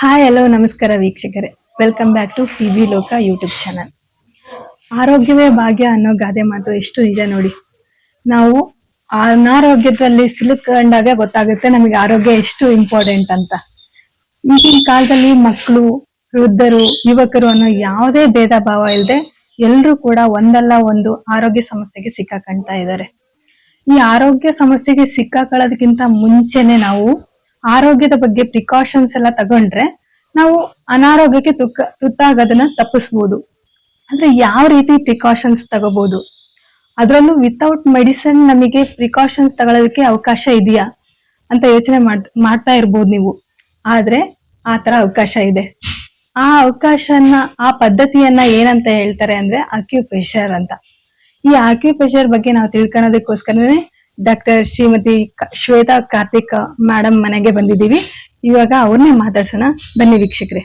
Hi hello ನಮಸ್ಕಾರ ವೀಕ್ಷಕರೇ. Welcome back to T V Loka YouTube channel ಆರೋಗ್ಯವೇ ಭಾಗ್ಯ ಅನ್ನೋ ಗಾದೆ ಮಾತು ಎಷ್ಟು ನಿಜ ನೋಡಿ. ನಾವು ಅನಾರೋಗ್ಯದಲ್ಲಿ ಸಿಲುಕೊಂಡಾಗ ಗೊತ್ತಾಗುತ್ತೆ ನಮಗೆ ಆರೋಗ್ಯ ಎಷ್ಟು ಇಂಪಾರ್ಟೆಂಟ್ ಅಂತ. ಈಗಿನ ಕಾಲದಲ್ಲಿ ಮಕ್ಕಳು, ವೃದ್ಧರು, ಯುವಕರು ಅನ್ನೋ ಯಾವುದೇ ಭೇದ ಭಾವ ಇಲ್ಲದೆ ಎಲ್ಲರೂ ಕೂಡ ಒಂದಲ್ಲ ಒಂದು ಆರೋಗ್ಯ ಸಮಸ್ಯೆಗೆ ಸಿಕ್ಕಾಕಂತ ಇದ್ದಾರೆ. ಈ ಆರೋಗ್ಯ ಸಮಸ್ಯೆಗೆ ಸಿಕ್ಕಾಕೊಳ್ಳೋದಕ್ಕಿಂತ ಮುಂಚೆನೆ ನಾವು ಆರೋಗ್ಯದ ಬಗ್ಗೆ ಪ್ರಿಕಾಷನ್ಸ್ ಎಲ್ಲ ತಗೊಂಡ್ರೆ ನಾವು ಅನಾರೋಗ್ಯಕ್ಕೆ ತುಕ್ಕ, ತುತ್ತಾಗೋದನ್ನ ತಪ್ಪಿಸ್ಬೋದು. ಅಂದ್ರೆ ಯಾವ ರೀತಿ ಪ್ರಿಕಾಷನ್ಸ್ ತಗೋಬಹುದು ಅದರಲ್ಲೂ ವಿತೌಟ್ ಮೆಡಿಸಿನ್ ನಮಗೆ ಪ್ರಿಕಾಷನ್ಸ್ ತಗೊಳ್ಳೋದಕ್ಕೆ ಅವಕಾಶ ಇದೆಯಾ? ಅಂತ ಯೋಚನೆ ಮಾಡ್, ಮಾಡ್ತಾ ಇರ್ಬೋದು ನೀವು. ಆದ್ರೆ ಆ ತರ ಅವಕಾಶ ಇದೆ. ಆ ಅವಕಾಶನ, ಆ ಪದ್ಧತಿಯನ್ನ ಏನಂತ ಹೇಳ್ತಾರೆ ಅಂದ್ರೆ ಅಕ್ಯುಪ್ರೆಷರ್ ಅಂತ. ಈ ಆಕ್ಯುಪೆಷರ್ ಬಗ್ಗೆ ನಾವು ತಿಳ್ಕೊಳ್ಳೋದಕ್ಕೋಸ್ಕರನೇ ಡಾಕ್ಟರ್ ಶ್ರೀಮತಿ ಶ್ವೇತಾ ಕಾರ್ತಿಕ್ ಮೇಡಮ್ ಮನೆಗೆ ಬಂದಿದ್ದೀವಿ. ಇವಾಗ ಅವ್ರನ್ನೇ ಮಾತಾಡ್ಸೋಣ. ಬನ್ನಿ ವೀಕ್ಷಕರೇ.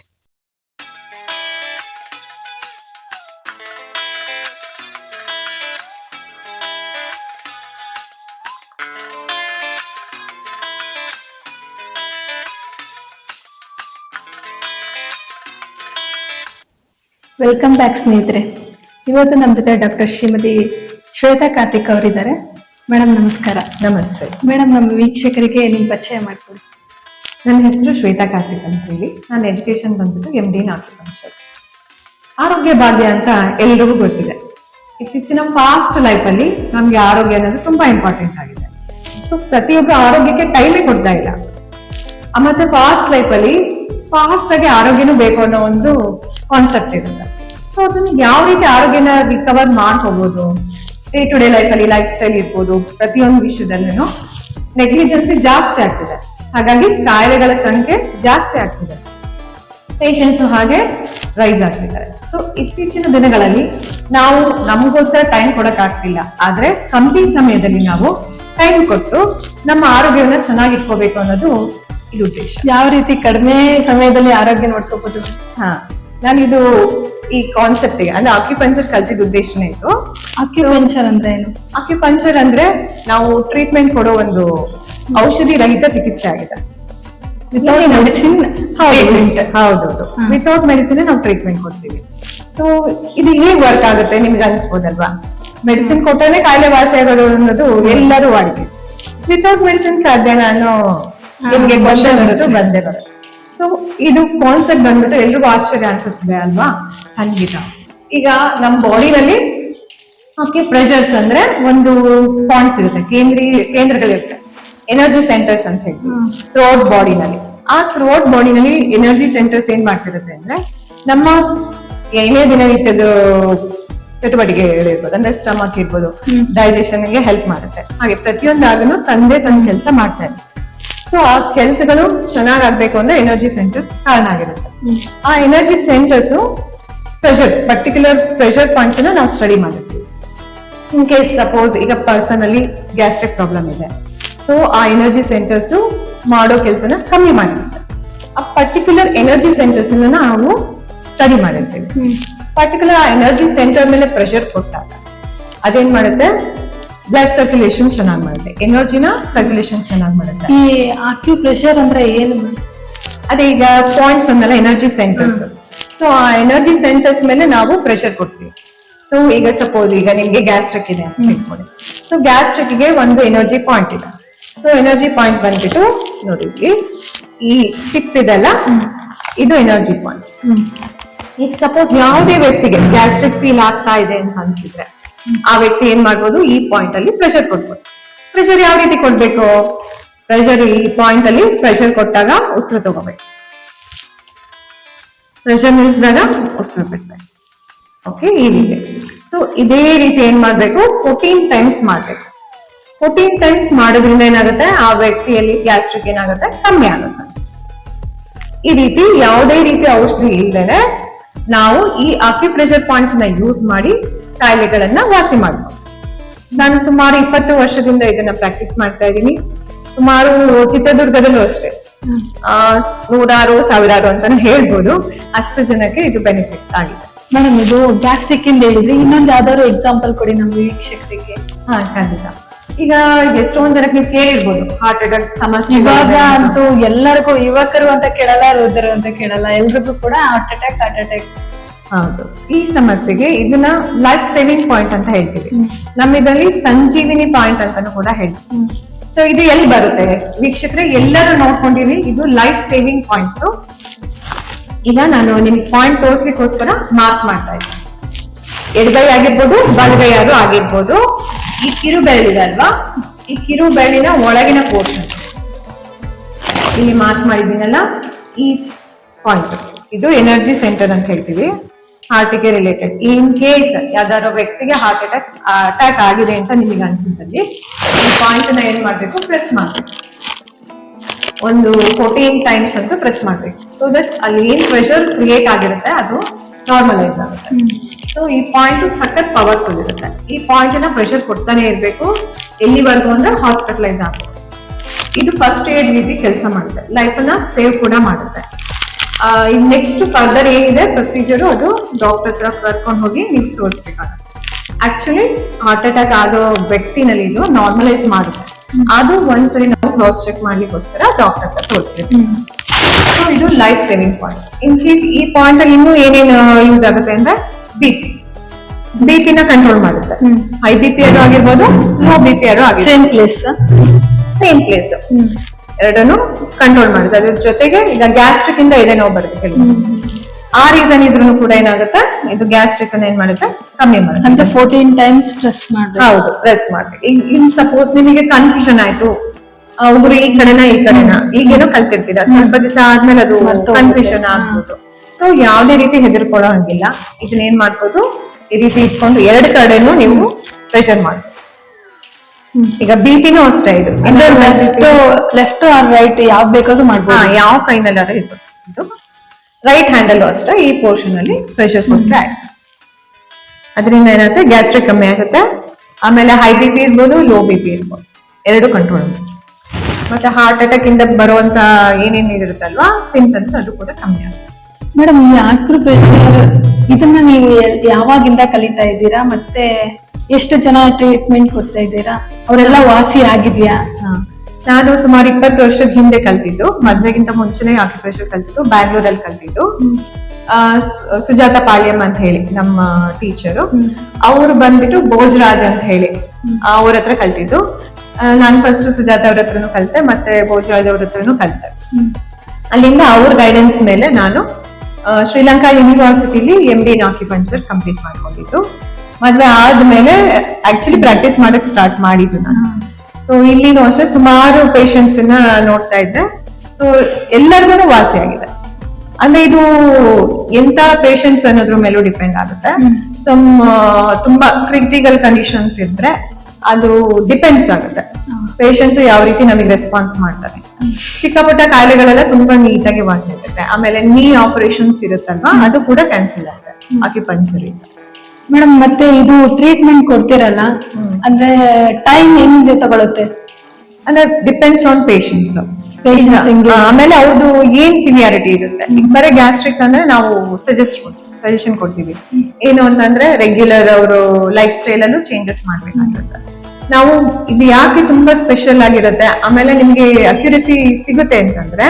ವೆಲ್ಕಮ್ ಬ್ಯಾಕ್ ಸ್ನೇಹಿತರೆ. ಇವತ್ತು ನಮ್ಮ ಜೊತೆ ಡಾಕ್ಟರ್ ಶ್ರೀಮತಿ ಶ್ವೇತಾ ಕಾರ್ತಿಕ್ ಅವರಿದ್ದಾರೆ. ಮೇಡಮ್ ನಮಸ್ಕಾರ. ನಮಸ್ತೆ. ಮೇಡಮ್ ನಮ್ಮ ವೀಕ್ಷಕರಿಗೆ ನಿಮ್ಮ ಪರಿಚಯ ಮಾಡ್ಕೊಡಿ. ನನ್ನ ಹೆಸರು ಶ್ವೇತಾ ಕಾರ್ತಿಕ್ ಅಂತ ಹೇಳಿ ನಾನು ಎಜುಕೇಶನ್ ಬಂದ್ಬಿಟ್ಟು ಎಂ ಡಿ ಆಕ್ಯುಪಂಚರ್ ಆರೋಗ್ಯ ಭಾಗ್ಯ ಅಂತ ಎಲ್ರಿಗೂ ಗೊತ್ತಿದೆ. ಇತ್ತೀಚಿನ ಫಾಸ್ಟ್ ಲೈಫ್ ಅಲ್ಲಿ ನಮ್ಗೆ ಆರೋಗ್ಯ ಅನ್ನೋದು ತುಂಬಾ ಇಂಪಾರ್ಟೆಂಟ್ ಆಗಿದೆ. ಸೊ ಪ್ರತಿಯೊಬ್ಬರು ಆರೋಗ್ಯಕ್ಕೆ ಟೈಮೇ ಕೊಡ್ತಾ ಇಲ್ಲ. ಮತ್ತೆ ಫಾಸ್ಟ್ ಲೈಫ್ ಅಲ್ಲಿ ಫಾಸ್ಟ್ ಆಗಿ ಆರೋಗ್ಯನೂ ಬೇಕು ಅನ್ನೋ ಒಂದು ಕಾನ್ಸೆಪ್ಟ್ ಇರುತ್ತೆ. ಸೊ ಅದನ್ನ ಯಾವ ರೀತಿ ಆರೋಗ್ಯನ ರಿಕವರ್ ಮಾಡ್ಕೋಬಹುದು ಡೇ ಟು ಡೇ ಲೈಫ್ ಅಲ್ಲಿ ಲೈಫ್ ಸ್ಟೈಲ್ ಇರ್ಬೋದು ಪ್ರತಿಯೊಂದು ವಿಷಯದಲ್ಲೂ ನೆಗ್ಲಿಜೆನ್ಸಿ ಜಾಸ್ತಿ ಆಗ್ತಿದೆ. ಹಾಗಾಗಿ ಕಾಯಿಲೆಗಳ ಸಂಖ್ಯೆ ಜಾಸ್ತಿ ಆಗ್ತಿದೆ. ಪೇಷಂಟ್ಸ್ ಹಾಗೆ ರೈಸ್ ಆಗ್ತಿದ್ದಾರೆ. ಸೊ ಇತ್ತೀಚಿನ ದಿನಗಳಲ್ಲಿ ನಾವು ನಮಗೋಸ್ಕರ ಟೈಮ್ ಕೊಡಕ್ಕಾಗ್ತಿಲ್ಲ. ಆದ್ರೆ ಕಂಪಿ ಸಮಯದಲ್ಲಿ ನಾವು ಟೈಮ್ ಕೊಟ್ಟು ನಮ್ಮ ಆರೋಗ್ಯವನ್ನ ಚೆನ್ನಾಗಿ ಇಟ್ಕೋಬೇಕು ಅನ್ನೋದು ಇದು ಉದ್ದೇಶ. ಯಾವ ರೀತಿ ಕಡಿಮೆ ಸಮಯದಲ್ಲಿ ಆರೋಗ್ಯ ನೋಡ್ಕೋಬಹುದು? ಹಾ ನಾನಿದು ಈ ಕಾನ್ಸೆಪ್ಟ್ ಅಂದ್ರೆ ಆಕ್ಯುಪಂಚರ್ ಕಲ್ತಿದ್ದ ಉದ್ದೇಶನೇ ಇದು. ಅಕ್ಯುಪೆನ್ಷನ್ ಅಂದ್ರೆ ಏನು ಅಕ್ಯುಪಂಚರ್ ಅಂದ್ರೆ ನಾವು ಟ್ರೀಟ್ಮೆಂಟ್ ಕೊಡೋ ಒಂದು ಔಷಧಿ ರಹಿತ ಚಿಕಿತ್ಸೆ ಆಗಿದೆ. ವಿತೌಟ್ ಮೆಡಿಸಿನ್ ಹೌದೌದು. ವಿತೌಟ್ ಮೆಡಿಸಿನ್ ನಾವು ಟ್ರೀಟ್ಮೆಂಟ್ ಕೊಡ್ತೀವಿ. ಸೊ ಇದು ಹೇಗೆ ವರ್ಕ್ ಆಗುತ್ತೆ ನಿಮ್ಗೆ ಅನ್ಸ್ಬೋದಲ್ವಾ? ಮೆಡಿಸಿನ್ ಕೊಟ್ಟರೆ ಕಾಯಿಲೆ ವಾಸಿ ಆಗೋದು ಅನ್ನೋದು ಎಲ್ಲರೂ ವಾಡಿಕೆ ವಿತೌಟ್ ಮೆಡಿಸಿನ್ ಸಾಧ್ಯನಾ ಅನ್ನೋ ನಿಮ್ಗೆ ಕ್ವಶನ್ ಬರೋದು ಬಂದೇ ಬರುತ್ತೆ. ಸೊ ಇದು ಕಾನ್ಸೆಪ್ಟ್ ಬಂದ್ಬಿಟ್ಟು ಎಲ್ರಿಗೂ ಆಶ್ಚರ್ಯ ಅನ್ಸುತ್ತೆ ಅಲ್ವಾ? ಖಂಡಿತ. ಈಗ ನಮ್ಮ ಬಾಡಿನಲ್ಲಿ ಓಕೆ ಪ್ರೆಷರ್ಸ್ ಅಂದ್ರೆ ಒಂದು ಪಾಯಿಂಟ್ಸ್ ಇರುತ್ತೆ ಕೇಂದ್ರೀ ಕೇಂದ್ರಗಳಿರುತ್ತೆ. ಎನರ್ಜಿ ಸೆಂಟರ್ಸ್ ಅಂತ ಹೇಳ್ತೀವಿ ಥ್ರೋಟ್ ಬಾಡಿನಲ್ಲಿ ಆ ಥ್ರೋಟ್ ಬಾಡಿನಲ್ಲಿ ಎನರ್ಜಿ ಸೆಂಟರ್ಸ್ ಏನ್ ಮಾಡ್ತಿರುತ್ತೆ ಅಂದ್ರೆ ನಮ್ಮ ಏನೇ ದಿನನಿತ್ಯದ ಚಟುವಟಿಕೆಗಳಿರ್ಬೋದು ಅಂದ್ರೆ ಸ್ಟಮಕ್ ಇರ್ಬೋದು ಡೈಜೆಷನ್ಗೆ ಹೆಲ್ಪ್ ಮಾಡುತ್ತೆ. ಹಾಗೆ ಪ್ರತಿಯೊಂದಾಗನು ತಂದೆ ತನ್ನ ಕೆಲಸ ಮಾಡ್ತಾ ಇದೆ. ಸೊ ಆ ಕೆಲಸಗಳು ಚೆನ್ನಾಗ್ ಆಗ್ಬೇಕು ಅಂದ್ರೆ ಎನರ್ಜಿ ಸೆಂಟರ್ಸ್ ಕಾರಣ ಆಗಿರುತ್ತೆ. ಆ energy centres pressure particular pressure points ಅನ್ನ ನಾವು ಸ್ಟಡಿ ಮಾಡಿರ್ತೀವಿ ಇನ್ ಕೇಸ್ ಸಪೋಸ್ ಈಗ ಪರ್ಸನ್ ಅಲ್ಲಿ ಗ್ಯಾಸ್ಟ್ರಿಕ್ ಪ್ರಾಬ್ಲಮ್ ಇದೆ. ಸೊ ಆ ಎನರ್ಜಿ ಸೆಂಟರ್ಸ್ ಮಾಡೋ ಕೆಲಸನ ಕಮ್ಮಿ ಮಾಡಿರುತ್ತೆ ಆ ಪರ್ಟಿಕ್ಯುಲರ್ ಎನರ್ಜಿ ಸೆಂಟರ್ಸ್ ನಾವು ಸ್ಟಡಿ ಮಾಡಿರ್ತೀವಿ. ಪರ್ಟಿಕ್ಯುಲರ್ ಆ ಎನರ್ಜಿ ಸೆಂಟರ್ ಮೇಲೆ ಪ್ರೆಷರ್ ಕೊಟ್ಟಾಗ ಅದೇನ್ ಮಾಡುತ್ತೆ? ಬ್ಲಡ್ ಸರ್ಕ್ಯುಲೇಷನ್ ಚೆನ್ನಾಗಿ ಮಾಡುತ್ತೆ. ಎನರ್ಜಿನ ಸರ್ಕ್ಯುಲೇಷನ್ ಚೆನ್ನಾಗಿ ಮಾಡುತ್ತೆ. ಈ ಆಕ್ಯುಪ್ರೆಷರ್ ಅಂದ್ರೆ ಏನು? ಅದೇ ಈಗ ಪಾಯಿಂಟ್ಸ್ ಅಂದಲ್ಲ ಎನರ್ಜಿ ಸೆಂಟರ್ಸ್ ಸೊ ಆ ಎನರ್ಜಿ ಸೆಂಟರ್ಸ್ ಮೇಲೆ ನಾವು ಪ್ರೆಷರ್ ಕೊಡ್ತೀವಿ. ಸೊ ಈಗ ಸಪೋಸ್ ಈಗ ನಿಮ್ಗೆ ಗ್ಯಾಸ್ಟ್ರಿಕ್ ಇದೆ ಅಂತ ಇಟ್ಕೊಳ್ಳಿ ಸೊ ಗ್ಯಾಸ್ಟ್ರಿಕ್ಗೆ ಒಂದು ಎನರ್ಜಿ ಪಾಯಿಂಟ್ ಇದೆ. ಸೊ ಎನರ್ಜಿ ಪಾಯಿಂಟ್ ಬಂದ್ಬಿಟ್ಟು ನೋಡಿ ಈ ಟಿಪ್ ಇದೆಲ್ಲ ಇದು ಎನರ್ಜಿ ಪಾಯಿಂಟ್ ಈಗ ಸಪೋಸ್ ಯಾವುದೇ ವ್ಯಕ್ತಿಗೆ ಗ್ಯಾಸ್ಟ್ರಿಕ್ ಫೀಲ್ ಆಗ್ತಾ ಇದೆ ಅಂತ ಅನ್ಸಿದ್ರೆ ಆ ವ್ಯಕ್ತಿ ಏನ್ ಮಾಡ್ಬೋದು? ಈ ಪಾಯಿಂಟ್ ಅಲ್ಲಿ ಪ್ರೆಷರ್ ಕೊಡ್ಬೋದು. ಪ್ರೆಷರ್ ಯಾವ ರೀತಿ ಕೊಡ್ಬೇಕು? ಪ್ರೆಷರ್ ಈ ಪಾಯಿಂಟ್ ಅಲ್ಲಿ ಪ್ರೆಷರ್ ಕೊಟ್ಟಾಗ ಉಸಿರು ತಗೋಬೇಕು. ಪ್ರೆಷರ್ ನಿಲ್ಸಿದಾಗ ಉಸಿರು ಬಿಡ್ಬೇಕು. ಓಕೆ ಈ ರೀತಿ. ಸೊ ಇದೇ ರೀತಿ ಏನ್ ಮಾಡ್ಬೇಕು? ಫೋರ್ಟೀನ್ ಟೈಮ್ಸ್ ಮಾಡ್ಬೇಕು. ಫೋರ್ಟೀನ್ ಟೈಮ್ಸ್ ಮಾಡೋದ್ರಿಂದ ಏನಾಗುತ್ತೆ? ಆ ವ್ಯಕ್ತಿಯಲ್ಲಿ ಗ್ಯಾಸ್ಟ್ರಿಕ್ ಏನಾಗುತ್ತೆ? ಕಮ್ಮಿ ಆಗುತ್ತೆ. ಈ ರೀತಿ ಯಾವುದೇ ರೀತಿ ಔಷಧಿ ಇಲ್ದೇನೆ ನಾವು ಈ ಅಕ್ಯುಪ್ರೆಷರ್ ಪಾಯಿಂಟ್ಸ್ನ ಯೂಸ್ ಮಾಡಿ ಕಾಯಿಲೆಗಳನ್ನ ವಾಸಿ ಮಾಡ್ಬೋದು. ನಾನು ಸುಮಾರು ಇಪ್ಪತ್ತು ವರ್ಷದಿಂದ ಇದನ್ನ ಪ್ರಾಕ್ಟೀಸ್ ಮಾಡ್ತಾ ಇದ್ದೀನಿ. ಸುಮಾರು ಚಿತ್ರದುರ್ಗದಲ್ಲೂ ಅಷ್ಟೇ. ಆ, ನೂರಾರು ಸಾವಿರಾರು ಅಂತಾನೆ ಹೇಳ್ಬೋದು. ಅಷ್ಟು ಜನಕ್ಕೆ ಇದು ಬೆನಿಫಿಟ್ ಆಗಿದೆ. ಮೇಡಮ್ ಇದು ಗ್ಯಾಸ್ಟ್ರಿಕ್ ಇಂದ ಹೇಳಿದ್ರೆ ಇನ್ನೊಂದು ಯಾವ್ದಾದ್ರು ಎಕ್ಸಾಂಪಲ್ ಕೊಡಿ ನಮ್ಮ ವೀಕ್ಷಕರಿಗೆ. ಹಾ ಖಂಡಿತ. ಈಗ ಎಷ್ಟೊಂದ್ ಜನಕ್ಕೆ ನೀವು ಕೇಳಿರ್ಬೋದು ಹಾರ್ಟ್ ಅಟ್ಯಾಕ್ ಸಮಸ್ಯೆ ಇವಾಗ ಅಂತೂ ಎಲ್ಲರಿಗೂ ಯುವಕರು ಅಂತ ಕೇಳಲ್ಲ ವೃದ್ಧರು ಅಂತ ಕೇಳಲ್ಲ ಎಲ್ರಿಗೂ ಕೂಡ ಹಾರ್ಟ್ ಅಟ್ಯಾಕ್ ಹಾರ್ಟ್ ಅಟ್ಯಾಕ್ ಹೌದು. ಈ ಸಮಸ್ಯೆಗೆ ಇದನ್ನ ಲೈಫ್ ಸೇವಿಂಗ್ ಪಾಯಿಂಟ್ ಅಂತ ಹೇಳ್ತೀವಿ. ನಮ್ಮ ಇದರಲ್ಲಿ ಸಂಜೀವಿನಿ ಪಾಯಿಂಟ್ ಅಂತಾನು ಕೂಡ ಹೇಳ್ತೀವಿ. ಸೊ ಇದು ಎಲ್ಲಿ ಬರುತ್ತೆ? ವೀಕ್ಷಕರೇ ಎಲ್ಲರೂ ನೋಡ್ಕೊಂಡಿರಿ ಇದು ಲೈಫ್ ಸೇವಿಂಗ್ ಪಾಯಿಂಟ್ಸ್ ಈಗ ನಾನು ನಿಮ್ಗೆ ಪಾಯಿಂಟ್ ತೋರಿಸ್ಲಿಕ್ಕೋಸ್ಕರ ಮಾರ್ಕ್ ಮಾಡ್ತಾ ಇದ್ದೀನಿ. ಎಡಗೈ ಆಗಿರ್ಬೋದು ಬಲಗೈ ಆದ್ರೂ ಆಗಿರ್ಬೋದು. ಈ ಕಿರು ಬೆರಳಿದೆ ಅಲ್ವಾ ಈ ಕಿರು ಬೆರಳಿನ ಒಳಗಿನ ಪೋರ್ಷನ್ ಇಲ್ಲಿ ಮಾರ್ಕ್ ಮಾಡಿದ್ದೀನಲ್ಲ? ಈ ಪಾಯಿಂಟ್ ಇದು ಎನರ್ಜಿ ಸೆಂಟರ್ ಅಂತ ಹೇಳ್ತೀವಿ. ಹಾರ್ಟಿಗೆ ರಿಲೇಟೆಡ್ ಇನ್ ಕೇಸ್ ಯಾವ್ದಾದ್ರು ವ್ಯಕ್ತಿಗೆ ಹಾರ್ಟ್ ಅಟ್ಯಾಕ್ ಅಟ್ಯಾಕ್ ಆಗಿದೆ ಅಂತ ನಿಮಗೆ ಅನ್ಸಿದ್ದಲ್ಲಿ ಈ ಪಾಯಿಂಟ್ನ ಏನ್ ಮಾಡ್ಬೇಕು? ಪ್ರೆಸ್ ಮಾಡ್ಬೇಕು. ಒಂದು ಫೋರ್ಟೀನ್ ಟೈಮ್ಸ್ ಅಂತ ಪ್ರೆಸ್ ಮಾಡ್ಬೇಕು. ಸೊ ದಟ್ ಅಲ್ಲಿ ಏನ್ ಪ್ರೆಷರ್ ಕ್ರಿಯೇಟ್ ಆಗಿರುತ್ತೆ ಅದು ನಾರ್ಮಲೈಸ್ ಆಗುತ್ತೆ. ಸೊ ಈ ಪಾಯಿಂಟ್ ಸಖತ್ ಪವರ್ಫುಲ್ ಇರುತ್ತೆ ಈ ಪಾಯಿಂಟ್ನ ಪ್ರೆಷರ್ ಕೊಡ್ತಾನೆ ಇರಬೇಕು. ಎಲ್ಲಿವರೆಗೂ ಅಂದ್ರೆ ಹಾಸ್ಪಿಟಲೈಸ್ ಆಗುತ್ತೆ ಇದು ಫಸ್ಟ್ ಏಡ್ ರೀತಿ ಕೆಲಸ ಮಾಡುತ್ತೆ. ಲೈಫ್ ಅನ್ನ ಸೇವ್ ಕೂಡ ಮಾಡುತ್ತೆ. ಈಗ ನೆಕ್ಸ್ಟ್ ಫರ್ದರ್ ಏನಿದೆ ಪ್ರೊಸೀಜರು ಅದು ಡಾಕ್ಟರ್ ಹತ್ರ ಕರ್ಕೊಂಡು ಹೋಗಿ ನೀವು ತೋರಿಸ್ಬೇಕಾಗುತ್ತೆ. ಆಕ್ಚುಲಿ ಹಾರ್ಟ್ ಅಟ್ಯಾಕ್ ಆಗೋ ವ್ಯಕ್ತಿನಲ್ಲಿ ಇದು ನಾರ್ಮಲೈಸ್ ಮಾಡುತ್ತೆ. ಅದು ಒಂದ್ಸರಿ ಕ್ರಾಸ್ ಚೆಕ್ ಮಾಡ್ಲಿಕ್ಕೋಸ್ಕರ ಡಾಕ್ಟರ್ ಹತ್ರ ತೋರಿಸ್ಬೇಕು. ಸೊ ಇದು life saving point in case ಈ ಪಾಯಿಂಟ್ ಅಲ್ಲಿ ಇನ್ನೂ ಏನೇನು ಯೂಸ್ ಆಗುತ್ತೆ ಅಂದ್ರೆ ಬಿ ಪಿ ಬಿ ಪಿನ ಕಂಟ್ರೋಲ್ ಮಾಡುತ್ತೆ. ಹೈ ಬಿ ಪಿ ಆರು ಆಗಿರ್ಬೋದು? ಲೋ ಬಿ ಪಿ ಆರು ಸೇಮ್ ಪ್ಲೇಸ್ ಸೇಮ್ ಪ್ಲೇಸ್ ಎರಡನ್ನು ಕಂಟ್ರೋಲ್ ಮಾಡುತ್ತೆ. ಅದ್ರ ಜೊತೆಗೆ ಈಗ ಗ್ಯಾಸ್ಟ್ರಿಕ್ ಇಂದ ಇದೆ ನೋವು ಬರುತ್ತೆ ಕೆಲವು ಆ ರೀಸನ್ ಇದ್ರೂ ಕೂಡ ಏನಾಗುತ್ತೆ? ಇದು ಗ್ಯಾಸ್ಟ್ರಿಕ್ ಅನ್ನ ಏನ್ ಮಾಡುತ್ತೆ? ಕಮ್ಮಿ ಮಾಡುತ್ತೆ. ಅಂದ್ರೆ ಫೋರ್ಟೀನ್ ಟೈಮ್ಸ್ ಪ್ರೆಸ್ ಮಾಡ್ಬೇಕು. ಹೌದು ಪ್ರೆಸ್ ಮಾಡಿ ಇನ್ ಸಪೋಸ್ ನಿಮಗೆ ಕನ್ಫ್ಯೂಷನ್ ಆಯ್ತು. ಒಬ್ರು ಈ ಕಡೆನಾ ಈ ಕಡೆನಾ. ಈಗೇನೋ ಕಲ್ತಿರ್ತೀರಾ? ಸ್ವಲ್ಪ ದಿವಸ ಆದ್ಮೇಲೆ ಅದು. ಕನ್ಫ್ಯೂಷನ್ ಆಗ್ಬೋದು. ಸೊ ಯಾವ್ದೇ ರೀತಿ ಹೆದರ್ಕೊಳ್ಳೋ ಹಂಗಿಲ್ಲ. ಇದನ್ನ ಏನ್ ಮಾಡ್ಬೋದು? ಈ ರೀತಿ ಇಟ್ಕೊಂಡು ಎರಡು ಕಡೆನೂ ನೀವು ಪ್ರೆಷರ್ ಮಾಡ್ಬೋದು ಈಗ ಬಿ ಪಿನೂ ಅಷ್ಟೇ ಇದು. ಲೆಫ್ಟ್ ಲೆಫ್ಟ್ ಆರ್ ರೈಟ್ ಯಾವ್ ಬೇಕಾದ್ರೂ ಮಾಡ್ಬೋದು. ಯಾವ ಕೈನಲ್ಲಾರ ಇದು. ರೈಟ್ ಹ್ಯಾಂಡಲ್ ಅಷ್ಟೇ ಈ ಪೋರ್ಷನ್ ಅಲ್ಲಿ ಪ್ರೆಷರ್ ಕೊಟ್ರೆ ಆಯ್ತು. ಅದರಿಂದ ಏನಾಗುತ್ತೆ? ಗ್ಯಾಸ್ಟ್ರಿಕ್ ಕಮ್ಮಿ ಆಗುತ್ತೆ. ಆಮೇಲೆ ಹೈ ಬಿ ಪಿ ಇರ್ಬೋದು ಲೋ ಬಿ ಪಿ ಇರ್ಬೋದು. ಎರಡು ಕಂಟ್ರೋಲ್ ಮತ್ತೆ ಹಾರ್ಟ್ ಅಟ್ಯಾಕ್ ಇಂದ ಬರುವಂತ ಏನೇನ್ ಇರುತ್ತಲ್ವಾ ಸಿಂಪ್ಟಮ್ಸ್ ಅದು ಕೂಡ ಕಮ್ಮಿ ಆಗುತ್ತೆ. ಮೇಡಮ್ ಈ ಆಕ್ರು ಪ್ರೆಷರ್ ಇದನ್ನ ನೀವು ಯಾವಾಗಿಂದ ಕಲಿತಾ ಇದ್ದೀರಾ? ಮತ್ತೆ ಎಷ್ಟು ಜನ ಟ್ರೀಟ್ಮೆಂಟ್ ಕೊಡ್ತಾ ಇದ್ದೀರಾ? ಅವರೆಲ್ಲ ವಾಸಿ ಆಗಿದ್ಯಾ. ನಾನು ಸುಮಾರು ಇಪ್ಪತ್ತು ವರ್ಷದ ಹಿಂದೆ ಕಲ್ತಿದ್ದು. ಮದ್ವೆಗಿಂತ ಮುಂಚೆನೆ ಆಕ್ಯುಪ್ರೆಷರ್ ಕಲ್ತಿದ್ದು. ಬ್ಯಾಂಗ್ಳೂರಲ್ಲಿ ಕಲ್ತಿದ್ದು. ಆ, ಸುಜಾತ ಪಾಳ್ಯಂ ಅಂತ ಹೇಳಿ ನಮ್ಮ ಟೀಚರು ಅವರು ಬಂದ್ಬಿಟ್ಟು ಭೋಜರಾಜ್ ಅಂತ ಹೇಳಿ ಅವ್ರ ಹತ್ರ ಕಲ್ತಿದ್ದು. ನಾನು ಫಸ್ಟ್ ಸುಜಾತ ಅವ್ರ ಹತ್ರನು ಕಲಿತೆ ಮತ್ತೆ ಭೋಜರಾಜ್ ಅವ್ರ ಹತ್ರನು ಕಲಿತೆ ಅಲ್ಲಿಂದ ಅವ್ರ ಗೈಡೆನ್ಸ್ ಮೇಲೆ ನಾನು Sri Lanka ಯೂನಿವರ್ಸಿಟಿಲಿ M D in acupuncture complete ಮಾಡ್ಕೊಂಡಿದ್ದು. ಮದ್ವೆ ಆದ್ಮೇಲೆ ಆಕ್ಚುಲಿ ಪ್ರಾಕ್ಟೀಸ್ ಮಾಡಕ್ ಸ್ಟಾರ್ಟ್ ಮಾಡಿದ್ದು ನಾನು. ಸೊ ಇಲ್ಲಿನೂ ಅಷ್ಟೇ ಸುಮಾರು ಪೇಷಂಟ್ಸ್ ನೋಡ್ತಾ ಇದ್ದೆ. ಸೊ ಎಲ್ಲರಿಗೂ ವಾಸಿ ಆಗಿದೆ. ಅಂದ್ರೆ ಇದು ಎಂತ ಪೇಷಂಟ್ಸ್ ಅನ್ನೋದ್ರ ಮೇಲೂ ಡಿಪೆಂಡ್ ಆಗುತ್ತೆ. ಸಮ್ ತುಂಬಾ ಕ್ರಿಟಿಕಲ್ ಕಂಡೀಷನ್ಸ್ ಇದ್ರೆ ಅದು ಡಿಪೆಂಡ್ಸ್ ಆಗುತ್ತೆ. ಪೇಷಂಟ್ಸ್ ಯಾವ ರೀತಿ ನಮಗೆ ರೆಸ್ಪಾನ್ಸ್ ಮಾಡ್ತಾರೆ. ಚಿಕ್ಕ ಪುಟ್ಟ ಕಾಯಿಲೆಗಳೆಲ್ಲ ತುಂಬಾ ನೀಟಾಗಿ ವಾಸಿ ಆಗುತ್ತೆ ಆಮೇಲೆ ನೀ ಆಪರೇಷನ್ಸ್ ಇರುತ್ತಲ್ವಾ ಅದು ಕೂಡ ಕ್ಯಾನ್ಸಲ್ ಆಗುತ್ತೆ ಅಕ್ಯುಪಂಚರ್ ಮೇಡಮ್ ಮತ್ತೆ ಇದು ಟ್ರೀಟ್ಮೆಂಟ್ ಕೊಡ್ತಿರಲ್ಲ ಅಂದ್ರೆ ಟೈಮ್ ಹೆಂಗೆ ತಗೊಳುತ್ತೆ? ಅಂದ್ರೆ ಡಿಪೆಂಡ್ಸ್ ಆನ್ ಪೇಷಂಟ್ಸ್ ಆಮೇಲೆ ಅವ್ರದ್ದು ಏನ್ ಸಿವಿಯಾರಿಟಿ ಇರುತ್ತೆ. ಈಗ ಬರೀ ಗ್ಯಾಸ್ಟ್ರಿಕ್ ಅಂದ್ರೆ ನಾವು ಸಜೆಸ್ಟ್ ಸಜೆಷನ್ ಕೊಡ್ತೀವಿ. ಏನು ಅಂತಂದ್ರೆ ರೆಗ್ಯುಲರ್ ಅವರು ಲೈಫ್ ಸ್ಟೈಲ್ ಅಲ್ಲೂ ಚೇಂಜಸ್ ಮಾಡ್ಬೇಕಾಗಿರುತ್ತೆ. ನಾವು ಇದು ಯಾಕೆ ತುಂಬಾ ಸ್ಪೆಷಲ್ ಆಗಿರುತ್ತೆ? ಆಮೇಲೆ ನಿಮ್ಗೆ ಅಕ್ಯುರಸಿ ಸಿಗುತ್ತೆ ಅಂತಂದ್ರೆ,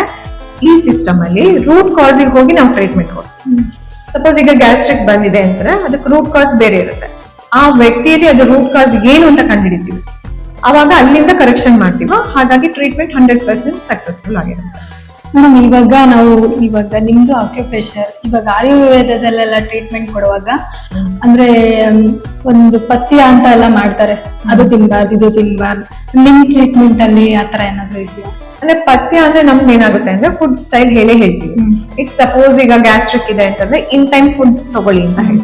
ಈ ಸಿಸ್ಟಮ್ ಅಲ್ಲಿ ರೂಟ್ ಕಾಸಿಗೆ ಹೋಗಿ ನಾವು ಟ್ರೀಟ್ಮೆಂಟ್ ಕೊಡ್ತೀವಿ. ಸಪೋಸ್ ಈಗ ಗ್ಯಾಸ್ಟ್ರಿಕ್ ಬಂದಿದೆ ಅಂದ್ರೆ ಅದಕ್ಕೆ ರೂಟ್ ಕಾಸ್ ಬೇರೆ ಇರುತ್ತೆ. ಆ ವ್ಯಕ್ತಿಯಲ್ಲಿ ಅದು ರೂಟ್ ಕಾಸ್ ಏನು ಅಂತ ಕಂಡುಹಿಡಿತೀವಿ. ಅವಾಗ ಅಲ್ಲಿಂದ ಕರೆಕ್ಷನ್ ಮಾಡ್ತೀವೋ, ಹಾಗಾಗಿ ಟ್ರೀಟ್ಮೆಂಟ್ ಹಂಡ್ರೆಡ್ ಪರ್ಸೆಂಟ್ ಸಕ್ಸಸ್ಫುಲ್ ಆಗಿರುತ್ತೆ. ಮೇಡಮ್ ಇವಾಗ ನಾವು ಇವಾಗ ನಿಮ್ದು ಆಕ್ಯುಪೇಷನ್ ಇವಾಗ ಆಯುರ್ವೇದದಲ್ಲೆಲ್ಲ ಟ್ರೀಟ್ಮೆಂಟ್ ಕೊಡುವಾಗ ಅಂದ್ರೆ ಒಂದು ಪಥ್ಯ ಅಂತ ಎಲ್ಲ ಮಾಡ್ತಾರೆ. ಅದು ತಿನ್ಬಾರ್ದು ಇದು ತಿನ್ಬಾರ್ದು. ನಿಮ್ ಟ್ರೀಟ್ಮೆಂಟ್ ಅಲ್ಲಿ ಆತರ ಏನಾದ್ರು ಇದೆಯಾ? ಅಂದ್ರೆ ಪಥ್ಯ ಅಂದ್ರೆ ನಮ್ಗೆ ಏನಾಗುತ್ತೆ ಅಂದ್ರೆ ಫುಡ್ ಸ್ಟೈಲ್ ಹೇಳಿ ಹೇಳ್ತೀವಿ. ಇಟ್ ಸಪೋಸ್ ಈಗ ಗ್ಯಾಸ್ಟ್ರಿಕ್ ಇದೆ ಅಂತಂದ್ರೆ ಇನ್ ಟೈಮ್ ಫುಡ್ ತಗೊಳ್ಳಿ ಅಂತ ಹೇಳಿ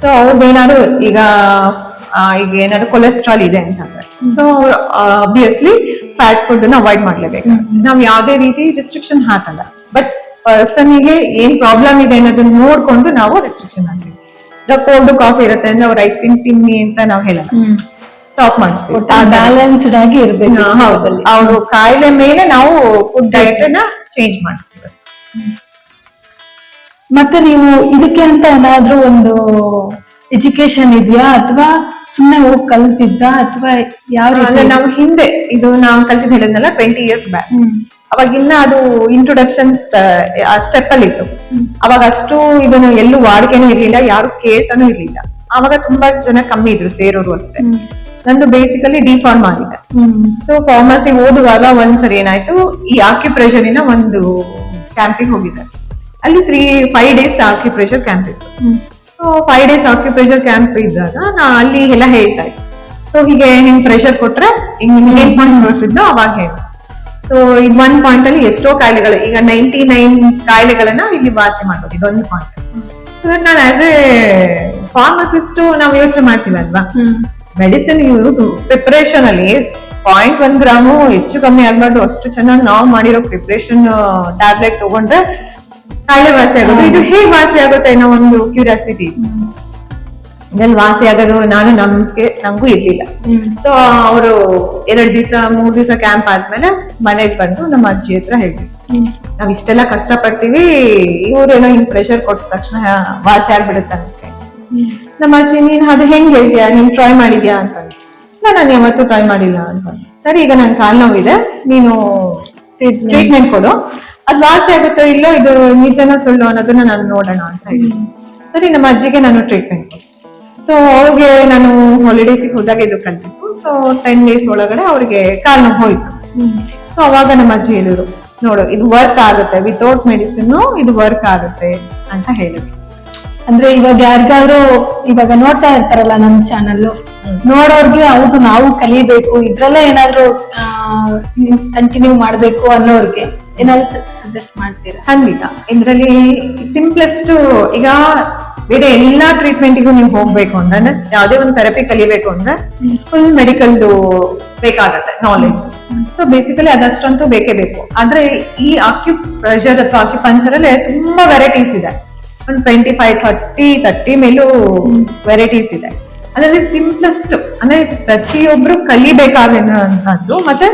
ಸೊ ಅವ್ರದ್ದು ಏನಾದ್ರು ಈಗ ಈಗ ಏನಾದ್ರು ಕೊಲೆಸ್ಟ್ರಾಲ್ ಇದೆ ಅಂತಂದ್ರೆ ಸೊ ಅಬ್ವಿಯಸ್ಲಿ ಫ್ಯಾಟ್ ಫುಡ್ ಅನ್ನ ಅವಾಯ್ಡ್ ಮಾಡ್ಲೇಬೇಕು. ನಾವು ಯಾವುದೇ ರೀತಿ ರಿಸ್ಟ್ರಿಕ್ಷನ್ ಹಾಕಲ್ಲ. ಬಟ್ ಪರ್ಸನ್ಗೆ ಏನ್ ಪ್ರಾಬ್ಲಮ್ ಇದೆ ಅನ್ನೋದನ್ನ ನೋಡ್ಕೊಂಡು ನಾವು ರಿಸ್ಟ್ರಿಕ್ಷನ್ ಹಾಕ್ತೀವಿ. ಕೋಲ್ಡ್ ಕಾಫಿ ಇರುತ್ತೆ ಅಂದ್ರೆ ಅವ್ರ ಐಸ್ ಕ್ರೀಮ್ ತಿನ್ನಿ ಅಂತ ನಾವು ಹೇಳಲ್ಲ. ಸ್ಟಾಪ್ ಮಾಡಿಸ್ತೀವಿ. ಬ್ಯಾಲೆನ್ಸ್ಡ್ ಆಗಿ ಇರ್ಬೇಕು ಹೌದಲ್ಲಿ ಹೌದು. ಅವರು ಕಾಯಿಲೆ ಮೇಲೆ ನಾವು ಫುಡ್ ಡಯಟ್ ಅನ್ನ ಚೇಂಜ್ ಮಾಡಿಸ್ತೀವಿ ಅಷ್ಟೇ. ಮತ್ತೆ ನೀವು ಇದಕ್ಕೆ ಅಂತ ಏನಾದ್ರೂ ಒಂದು ಎಜುಕೇಶನ್ ಇದೆಯಾ ಅಥವಾ ಸುಮ್ನೆ ಹೋಗಿ ಕಲ್ತಿದ್ದ ಅಥವಾ ಯಾವ ರೀತಿ? ನಾವು ಹಿಂದೆ ಇದು ನಾವು ಕಲ್ತಿದ್ದು ಹೇಳಿದ್ನಲ್ಲ ಟ್ವೆಂಟಿ ಇಯರ್ಸ್ ಬ್ಯಾಕ್ ಅವಾಗ ಇನ್ನ ಅದು ಇಂಟ್ರೊಡಕ್ಷನ್ ಸ್ಟೆಪ್ ಅಲ್ಲಿ ಇತ್ತು. ಅವಾಗ ಅಷ್ಟು ಇದನ್ನು ಎಲ್ಲೂ ವಾಡಿಕೆನೂ ಇರ್ಲಿಲ್ಲ ಯಾರು ಕೇಳ್ತಾನೂ ಇರ್ಲಿಲ್ಲ. ಅವಾಗ ತುಂಬಾ ಜನ ಕಮ್ಮಿ ಇದ್ರು ಸೇರೋರು ಅಷ್ಟೇ. ನಂದು ಬೇಸಿಕಲಿ ಡಿಫಾರ್ಮ್ ಆಗಿದೆ. ಸೊ ಫಾರ್ಮಸಿ ಓದುವಾಗ ಒಂದ್ಸರಿ ಏನಾಯ್ತು ಈ ಆಕ್ಯುಪ್ರೆಷರಿನ ಒಂದು ಕ್ಯಾಂಪಿಗೆ ಹೋಗಿದ್ದಾರೆ ಅಲ್ಲಿ three five days acupressure camp ಇತ್ತು. So five days acupressure camp ಇದ್ದಾಗ ನಾ ಅಲ್ಲಿ ಎಲ್ಲ ಹೇಳ್ತಾ ಇದ್ದೆ. ಸೊ ಹೀಗೆ ಹಿಂಗ್ ಪ್ರೆಷರ್ ಕೊಟ್ರೆ ಹಿಂಗ್ ನಿಮ್ಗೆ ಏನ್ ಪಾಯಿಂಟ್ ತೋರಿಸಿದ್ನೋ ಅವಾಗ ಹೇಳಿ. ಸೊ ಇದು ಒನ್ ಪಾಯಿಂಟ್ ಅಲ್ಲಿ ಎಷ್ಟೋ ಕಾಯಿಲೆಗಳು ಈಗ ನೈಂಟಿ ನೈನ್ ಕಾಯಿಲೆಗಳನ್ನ ಇಲ್ಲಿ ವಾಸಿ ಮಾಡ್ಬೋದು ಇದೊಂದು ಪಾಯಿಂಟ್ ನಾನು ಆಸ್ ಎ ಫಾರ್ಮಸಿಸ್ಟ್ ನಾವು ಯೋಚನೆ ಮಾಡ್ತೀವಲ್ವಾ? ಅಲ್ವಾ ಮೆಡಿಸಿನ್ ಯೂಸ್ ಪ್ರಿಪರೇಷನ್ ಅಲ್ಲಿ ಪಾಯಿಂಟ್ ಒನ್ ಗ್ರಾಮು ಹೆಚ್ಚು ಕಮ್ಮಿ ಆಗ್ಬಾರ್ದು ಅಷ್ಟು ಚೆನ್ನಾಗಿ ನಾವು ಮಾಡಿರೋ ಪ್ರಿಪರೇಷನ್ ಟ್ಯಾಬ್ಲೆಟ್ ತಗೊಂಡ್ರೆ ಕಾಯಿಲೆ ವಾಸಿ ಆಗೋದು. ಇದು ಹೇಗ್ ವಾಸಿ ಆಗುತ್ತೆ ಅನ್ನೋ ಒಂದು ಕ್ಯೂರಿಯಾಸಿಟಿ ಇದ್ರಲ್ಲಿ ವಾಸಿ ಆಗೋದು ನಾನು ನಮ್ಗೆ ನಮಗೂ ಇರ್ಲಿಲ್ಲ. ಸೊ ಅವರು ಎರಡು ದಿವಸ ಮೂರ್ ದಿವಸ ಕ್ಯಾಂಪ್ ಆದ್ಮೇಲೆ ಮನೆಗ್ ಬಂದು ನಮ್ಮ ಅಜ್ಜಿ ಹತ್ರ ಹೇಳಿ ನಾವ್ ಇಷ್ಟೆಲ್ಲ ಕಷ್ಟ ಪಡ್ತೀವಿ ಏನೋ ಹಿಂಗ್ ಪ್ರೆಷರ್ ಕೊಟ್ಟ ತಕ್ಷಣ ವಾಸಿ ಆಗ್ಬಿಡುತ್ತೆ ಅಂತ ನಮ್ಮ ಅಜ್ಜಿ ನೀನ್ ಅದು ಹೆಂಗ್ ಹೇಳ್ತೀಯಾ? ನೀನ್ ಟ್ರೈ ಮಾಡಿದ್ಯಾ ಅಂತ ನಾನು ಯಾವತ್ತೂ ಟ್ರೈ ಮಾಡಿಲ್ಲ ಅಂತ ಸರಿ ಈಗ ನನ್ ಕಾಲ್ ನೋವಿದೆ. ನೀನು ಟ್ರೀಟ್ಮೆಂಟ್ ಕೊಡು. ಅದ್ ವಾಸಿ ಆಗುತ್ತೋ ಇಲ್ಲೋ ಇದು ನಿಜನ ಸುಳ್ಳು ಅನ್ನೋದನ್ನ ನಾನು ನೋಡೋಣ ಅಂತ ಹೇಳಿ. ಸರಿ ನಮ್ಮ ಅಜ್ಜಿಗೆ ನಾನು ಟ್ರೀಟ್ಮೆಂಟ್ ಸೊ ಅವ್ರಿಗೆ ನಾನು ಹಾಲಿಡೇಸಿಗೆ ಹೋದಾಗ ಇದು ಕಲ್ತಿತ್ತು ಸೊ ಟೆನ್ ಡೇಸ್ ಒಳಗಡೆ ಅವ್ರಿಗೆ ಕಾಲ್ ನೋವು ಹೋಯ್ತು. ಸೊ ಅವಾಗ ನಮ್ಮ ಅಜ್ಜಿ ಹೇಳಿದ್ರು ನೋಡು ಇದು ವರ್ಕ್ ಆಗುತ್ತೆ ವಿತೌಟ್ ಮೆಡಿಸಿನ್ ಇದು ವರ್ಕ್ ಆಗುತ್ತೆ ಅಂತ ಹೇಳಿದ್ರು. ಅಂದ್ರೆ ಇವಾಗ ಯಾರಿಗಾದ್ರು ಇವಾಗ ನೋಡ್ತಾ ಇರ್ತಾರಲ್ಲ ನಮ್ ಚಾನಲ್ ನೋಡೋರ್ಗೆ ಹೌದು ನಾವು ಕಲಿಬೇಕು ಇದ್ರಲ್ಲೇ ಏನಾದ್ರು ಕಂಟಿನ್ಯೂ ಮಾಡ್ಬೇಕು ಅನ್ನೋರ್ಗೆ. ಏನಾದ್ರು ಸಜೆಸ್ಟ್ ಮಾಡ್ತೀರಾ? ಖಂಡಿತ. ಇದ್ರಲ್ಲಿ ಸಿಂಪ್ಲೆಸ್ಟ್ ಈಗ ಬೇರೆ ಎಲ್ಲಾ ಟ್ರೀಟ್ಮೆಂಟಿಗೂ ನೀವು ಹೋಗ್ಬೇಕು ಅಂದ್ರೆ ಯಾವುದೇ ಒಂದು ಥೆರಪಿ ಕಲಿಬೇಕು ಅಂದ್ರೆ ಫುಲ್ ಮೆಡಿಕಲ್ದು ಬೇಕಾಗತ್ತೆ ನಾಲೆಜ್ ಸೊ ಬೇಸಿಕಲಿ ಅದಷ್ಟಂತೂ ಬೇಕೇ ಬೇಕು. ಆದ್ರೆ ಈ ಆಕ್ಯು ಪ್ರೆಷರ್ ಅಥವಾ ಆಕ್ಯುಪಂಚರ್ ಅಲ್ಲೇ ತುಂಬಾ ವೆರೈಟೀಸ್ ಇದೆ. ಒಂದು ಟ್ವೆಂಟಿ ಫೈವ್ ಥರ್ಟಿ ತರ್ಟಿ ಮೇಲೂ ವೆರೈಟೀಸ್ ಇದೆ. ಅದರಲ್ಲಿ ಸಿಂಪ್ಲೆಸ್ಟ್ ಅಂದ್ರೆ ಪ್ರತಿಯೊಬ್ರು ಕಲಿಬೇಕಾಗಿರುವಂತದ್ದು ಮತ್ತೆ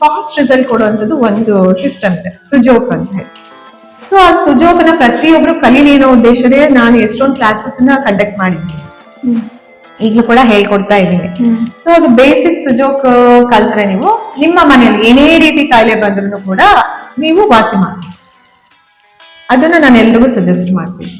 ಫಾಸ್ಟ್ ರಿಸಲ್ಟ್ ಕೊಡುವಂಥದ್ದು ಒಂದು ಸಿಸ್ಟಮ್ ಇದೆ ಸುಜೋಕ್ ಅಂತ ಹೇಳಿ. ಸೊ ಆ ಸುಜೋಕನ ಪ್ರತಿಯೊಬ್ರು ಕಲೀಲಿ ಅನ್ನೋ ನಾನು ಎಷ್ಟೊಂದು ಕ್ಲಾಸಸ್ ಕಂಡಕ್ಟ್ ಮಾಡಿದ್ದೀನಿ. ಈಗಲೂ ಕೂಡ ಹೇಳ್ಕೊಡ್ತಾ ಇದ್ದೀನಿ. ಸೊ ಅದು ಬೇಸಿಕ್ ಸುಜೋಕ್ ಕಲ್ತ್ರೆ ನೀವು ನಿಮ್ಮ ಮನೆಯಲ್ಲಿ ಏನೇ ರೀತಿ ಕಾಯಿಲೆ ಬಂದ್ರು ಕೂಡ ನೀವು ವಾಸಿ ಮಾಡಿ ಅದನ್ನ ನಾನು ಎಲ್ರಿಗೂ ಸಜೆಸ್ಟ್ ಮಾಡ್ತೀನಿ.